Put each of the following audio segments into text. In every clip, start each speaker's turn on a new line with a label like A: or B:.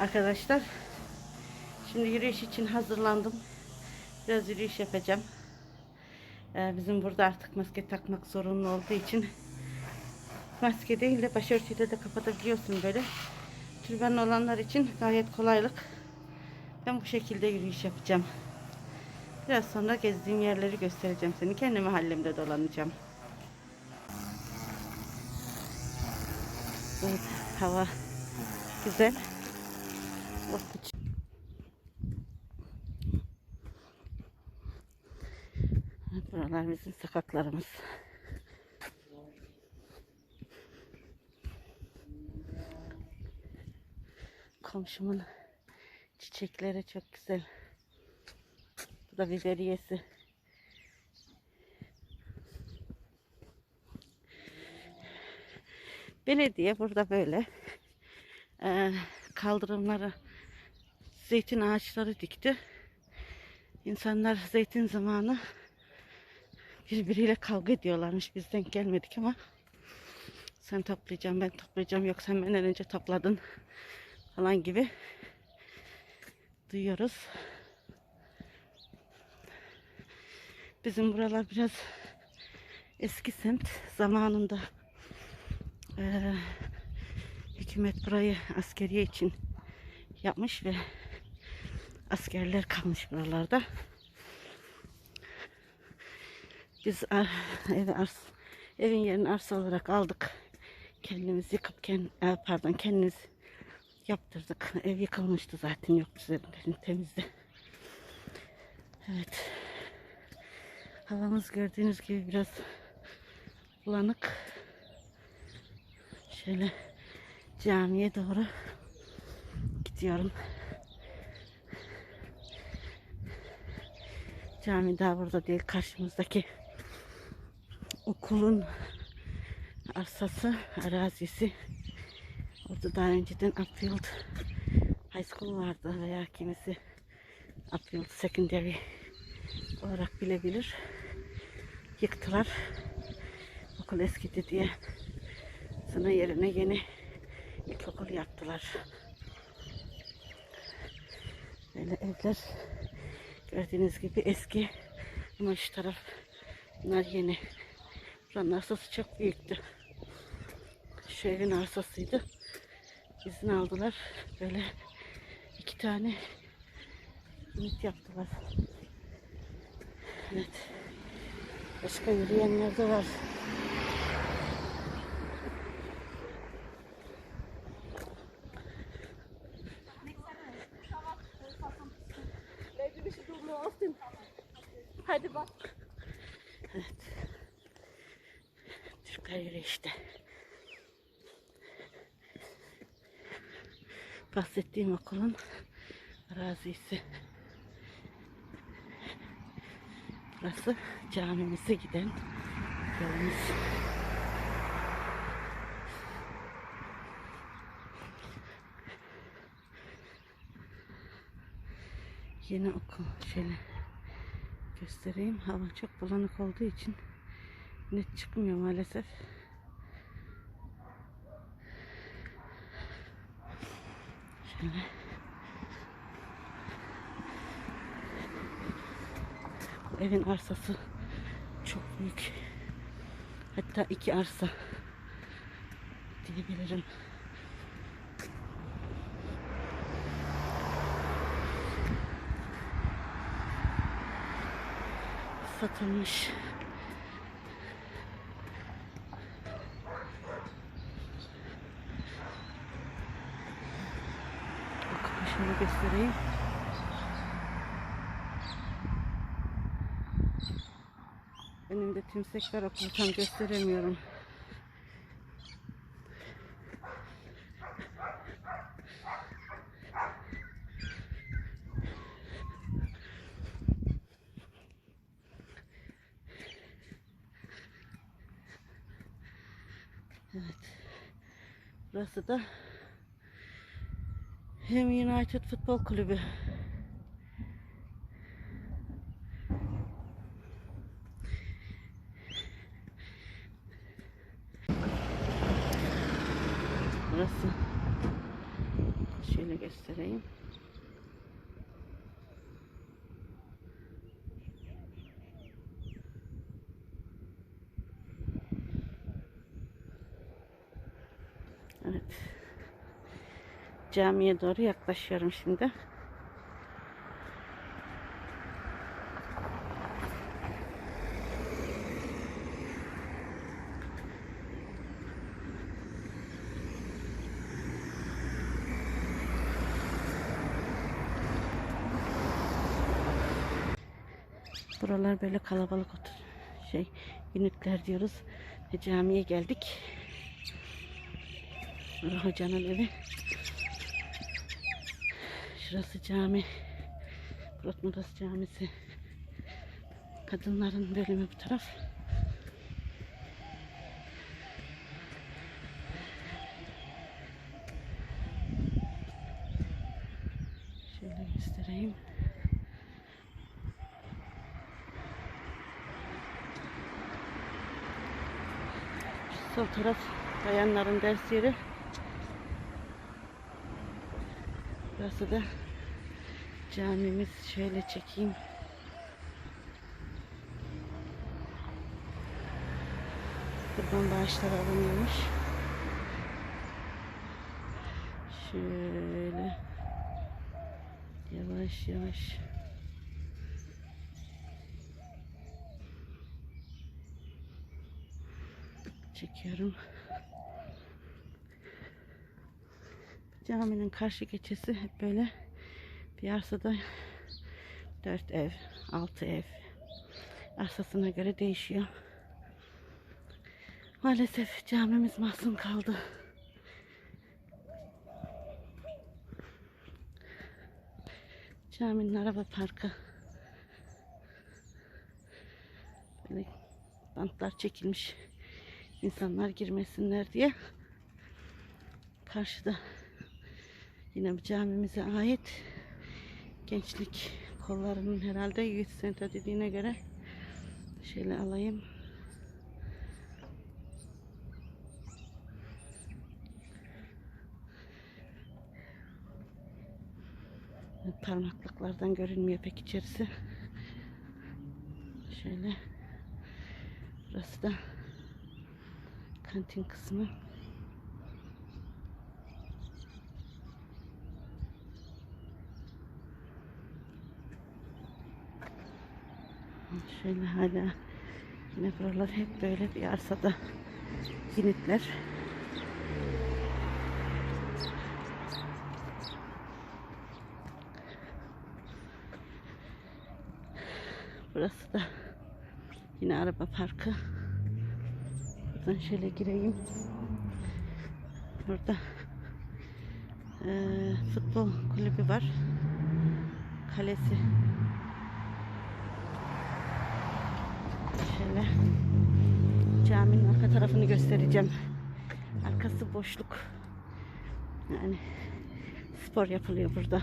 A: Arkadaşlar şimdi yürüyüş için hazırlandım. Biraz yürüyüş yapacağım. Ee, bizim burada artık maske takmak zorunlu olduğu için maske değil de başörtüyle de kapatabiliyorsun böyle. Türban olanlar için gayet kolaylık. Ben bu şekilde yürüyüş yapacağım. Biraz sonra gezdiğim yerleri göstereceğim seni. Kendi mahallemde dolanacağım. Evet, hava güzel. Buralar bizim sokaklarımız. Komşumun çiçekleri çok güzel. Bu da biberiyesi. Belediye burada böyle eee, kaldırımlara zeytin ağaçları dikti. İnsanlar zeytin zamanı birbiriyle kavga ediyorlarmış. Biz denk gelmedik ama sen toplayacağım ben toplayacağım yok sen benden önce topladın falan gibi duyuyoruz. Bizim buralar biraz eski semt zamanında eee, hükümet burayı askeriye için yapmış ve askerler kalmış buralarda. Biz evi ars, evin yerini arsa olarak aldık. Kendimiz yıkıp kend, eh, pardon kendimiz yaptırdık. Ev yıkılmıştı zaten yok üzerinde temizdi. Evet. Havamız gördüğünüz gibi biraz bulanık. Şöyle camiye doğru gidiyorum. Cami daha burada değil karşımızdaki okulun arsası, arazisi. Orada daha önceden Upfield High School vardı veya kimisi Upfield Secondary olarak bilebilir. Yıktılar. Okul eskidi diye. Sonra yerine yeni ilkokul yaptılar. Böyle evler gördüğünüz gibi eski ama şu taraf bunlar yeni. Buranın arsası çok büyüktü. Şu evin arsasıydı. İzin aldılar. Böyle iki tane ünit yaptılar. Evet. Başka yürüyenler de var.
B: Hadi bak.
A: Evet. Türkler yürüyüşte. Bahsettiğim okulun arazisi. Burası camimize giden yolumuz. Yeni okul şöyle göstereyim. Hava çok bulanık olduğu için net çıkmıyor maalesef. Şöyle. Bu evin arsası çok büyük. Hatta iki arsa diyebilirim. Satılmış. Bakın şöyle göstereyim. Önümde tümsek var okulu tam gösteremiyorum. Evet. Burası da hem United Futbol Kulübü. Burası Şöyle göstereyim. Evet. Camiye doğru yaklaşıyorum şimdi. Buralar böyle kalabalık otur şey günlükler diyoruz ve camiye geldik. Burada hocanın evi. Şurası cami. Burası camisi. Kadınların bölümü bu taraf. Şöyle göstereyim. Sol taraf bayanların ders yeri. Burası da camimiz. Şöyle çekeyim. Kurban bağışları alınıyormuş. Şöyle yavaş yavaş çekiyorum. Caminin karşı geçesi hep böyle bir arsada 4 ev, 6 ev arsasına göre değişiyor. Maalesef camimiz mahzun kaldı. Caminin araba parkı. Böyle bantlar çekilmiş. insanlar girmesinler diye. Karşıda yine camimize ait gençlik kollarının herhalde youth center dediğine göre şöyle alayım. Parmaklıklardan görünmüyor pek içerisi. Şöyle. Burası da kantin kısmı. Şöyle hala yine buralar hep böyle bir arsada zinitler. Burası da yine araba parkı. Buradan şöyle gireyim. Burada eee, futbol kulübü var. Kalesi. Şöyle caminin arka tarafını göstereceğim. Arkası boşluk. Yani spor yapılıyor burada.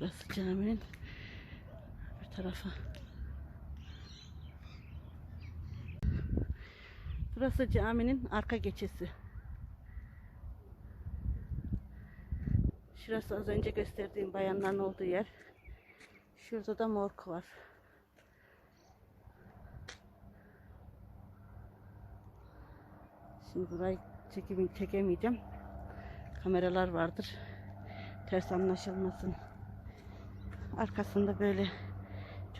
A: Burası caminin bir tarafı. Burası caminin arka geçesi. Şurası az önce gösterdiğim bayanların olduğu yer. Şurada da morg var. Şimdi burayı çekim çekemeyeceğim. Kameralar vardır. Ters anlaşılmasın. Arkasında böyle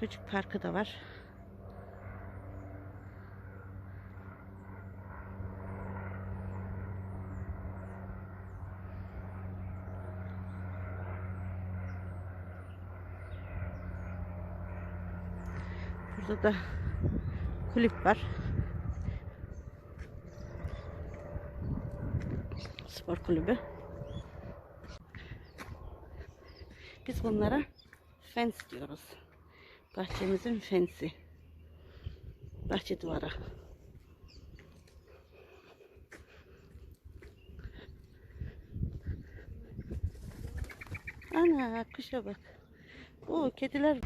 A: çocuk parkı da var. Burada da kulüp var. Spor kulübü. Biz bunlara fence diyoruz. Bahçemizin fensi. Bahçe duvarı. Ana kuşa bak. Oo kediler.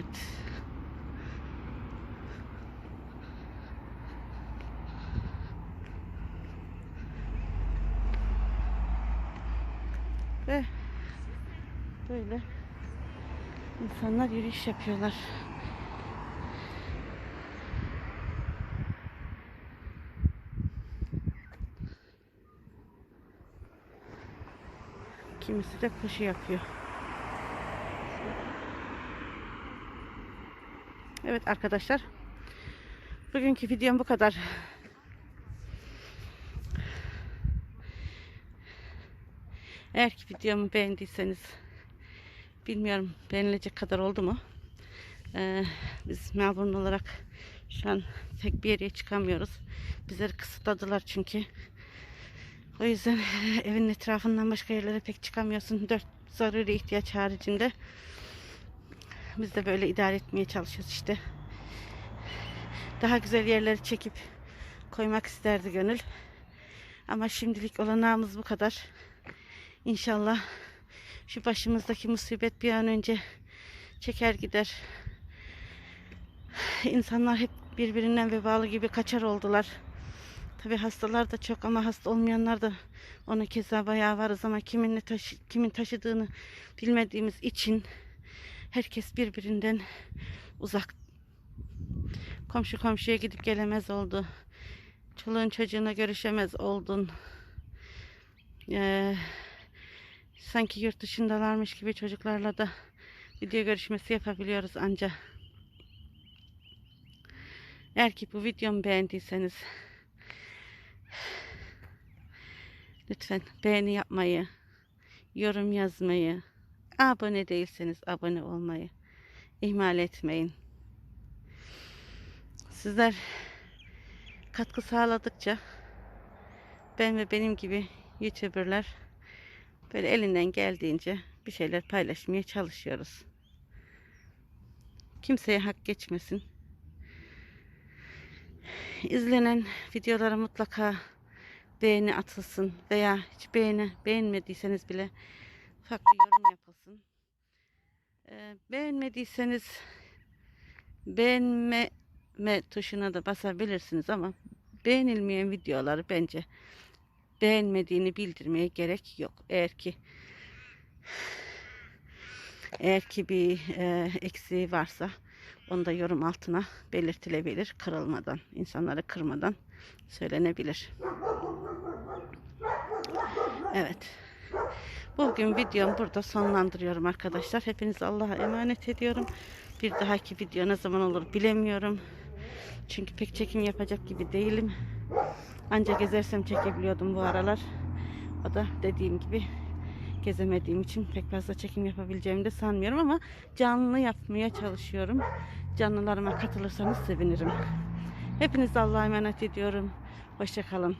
A: Evet. Ve böyle insanlar yürüyüş yapıyorlar. Kimisi de koşu yapıyor. Evet arkadaşlar. Bugünkü videom bu kadar. Eğer ki videomu beğendiyseniz bilmiyorum beğenilecek kadar oldu mu? Ee, biz Melbourne olarak şu an tek bir yere çıkamıyoruz. Bizleri kısıtladılar çünkü. O yüzden evin etrafından başka yerlere pek çıkamıyorsun. Dört zaruri ihtiyaç haricinde. Biz de böyle idare etmeye çalışıyoruz işte. Daha güzel yerleri çekip koymak isterdi gönül. Ama şimdilik olanağımız bu kadar. İnşallah şu başımızdaki musibet bir an önce çeker gider. İnsanlar hep birbirinden vebalı gibi kaçar oldular. Tabi hastalar da çok ama hasta olmayanlar da ona keza bayağı varız ama kimin, taşı, kimin taşıdığını bilmediğimiz için herkes birbirinden uzak. Komşu komşuya gidip gelemez oldu. Çoluğun çocuğuna görüşemez oldun. Ee, sanki yurt dışındalarmış gibi çocuklarla da video görüşmesi yapabiliyoruz anca. Eğer ki bu videomu beğendiyseniz lütfen beğeni yapmayı, yorum yazmayı, abone değilseniz abone olmayı ihmal etmeyin. Sizler katkı sağladıkça ben ve benim gibi YouTuber'lar böyle elinden geldiğince bir şeyler paylaşmaya çalışıyoruz. Kimseye hak geçmesin. İzlenen videolara mutlaka beğeni atılsın veya hiç beğeni beğenmediyseniz bile farklı yorum yapılsın. Ee, beğenmediyseniz beğenme me tuşuna da basabilirsiniz ama beğenilmeyen videoları bence beğenmediğini bildirmeye gerek yok. Eğer ki eğer ki bir e, eksiği varsa onu da yorum altına belirtilebilir. Kırılmadan, insanları kırmadan söylenebilir. Evet. Bugün videomu burada sonlandırıyorum arkadaşlar. Hepinizi Allah'a emanet ediyorum. Bir dahaki video ne zaman olur bilemiyorum. Çünkü pek çekim yapacak gibi değilim. Ancak gezersem çekebiliyordum bu aralar. O da dediğim gibi gezemediğim için pek fazla çekim yapabileceğimi de sanmıyorum ama canlı yapmaya çalışıyorum. Canlılarıma katılırsanız sevinirim. Hepinizi Allah'a emanet ediyorum. Hoşçakalın.